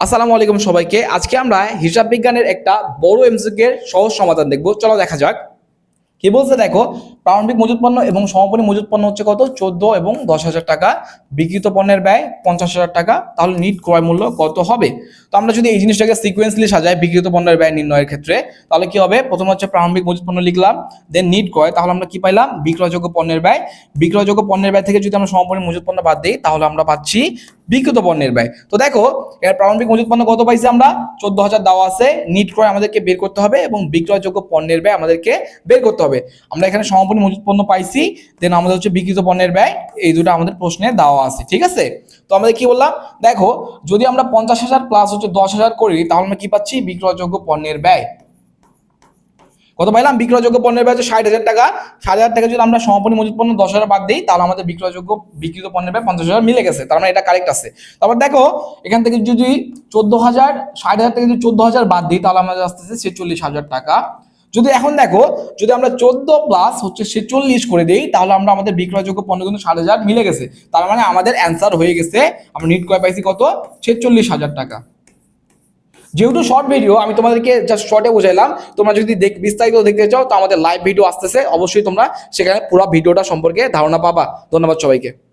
আসসালামু আলাইকুম সবাইকে। আজকে আমরা হিসাব বিজ্ঞানের একটা বড় এমসিকিউর সহজ সমাধান দেখব। চলো দেখা যাক। কি বলছে দেখো? প্রারম্ভিক মজুত পণ্য এবং সমাপনী মজুত পণ্য হচ্ছে কত? চোদ্দ এবং দশ হাজার টাকা। বিক্রিত পণ্যের ব্যয় পঞ্চাশ হাজার টাকা। তাহলে নিট ক্রয় মূল্য কত হবে? তো আমরা যদি এই জিনিসটাকে সিকোয়েন্সলি সাজাই বিক্রিত পণ্যের ব্যয় নির্ণয়ের ক্ষেত্রে, তাহলে কি হবে? প্রথম হচ্ছে প্রারম্ভিক মজুত পণ্য লিখলাম দেন নিট ক্রয়। তাহলে আমরা কি পাইলাম? বিক্রয়যোগ্য পণ্যের ব্যয়। বিক্রয়যোগ্য পণ্যের ব্যয় থেকে যদি আমরা সমাপনী মজুত পণ্য বাদ দিই, তাহলে আমরা পাচ্ছি বিক্রিত পণ্যের ব্যয়। তো দেখো, এর প্রারম্ভিক মজুত পণ্য কত পাইছি আমরা? চোদ্দ হাজার দেওয়া আছে। নিট ক্রয় আমাদেরকে বের করতে হবে এবং বিক্রয়যোগ্য পণ্যের ব্যয় আমাদেরকে বের করতে হবে। আমরা এখানে সমাপনী মজুত পণ্য পাইছি দেন আমাদের হচ্ছে বিক্রিত পণ্যের ব্যয়, এই দুটো আমাদের প্রশ্নে দেওয়া আছে, ঠিক আছে? তো আমাদের কি বললাম? দেখো, যদি আমরা পঞ্চাশ হাজার প্লাস হচ্ছে দশ হাজার করি, তাহলে আমরা কি পাচ্ছি? বিক্রয়যোগ্য পণ্যের ব্যয়। কত পাইলাম? বিক্রয়যোগ্য পণ্যের ব্যয় হচ্ছে ষাট হাজার টাকা। ষাট হাজার টাকা যদি আমরা সমাপনী মজুত পণ্য দশ হাজার বাদ দিই, তাহলে আমাদের বিক্রয়যোগ্য, বিক্রিত পণ্যের ব্যয় পঞ্চাশ হাজার মিলে গেছে। তার মানে এটা কারেক্ট আছে। তারপর দেখো, এখান থেকে যদি চোদ্দ হাজার, ষাট হাজার থেকে যদি চোদ্দ হাজার বাদ দিই, তাহলে আমাদের আসতেছে ছেচল্লিশ হাজার টাকা। যদি এখন দেখো, যদি আমরা চোদ্দ প্লাস হচ্ছে ছেচল্লিশ করে দিই, তাহলে আমরা আমাদের বিক্রয়যোগ্য পণ্য কিন্তু ষাট হাজার মিলে গেছে। তার মানে আমাদের অ্যান্সার হয়ে গেছে। আমরা নিট কয় পাইছি কত? ছেচল্লিশ হাজার টাকা। যেহেতু শর্ট ভিডিও আমি তোমাদেরকে জাস্ট শর্টে বুঝাইলাম। তোমরা যদি দেখ, বিস্তারিত দেখতে চাও, তো আমাদের লাইভ ভিডিও আসতেছে। অবশ্যই তোমরা সেখানে পুরো ভিডিওটা সম্পর্কে ধারণা পাবা। ধন্যবাদ সবাইকে।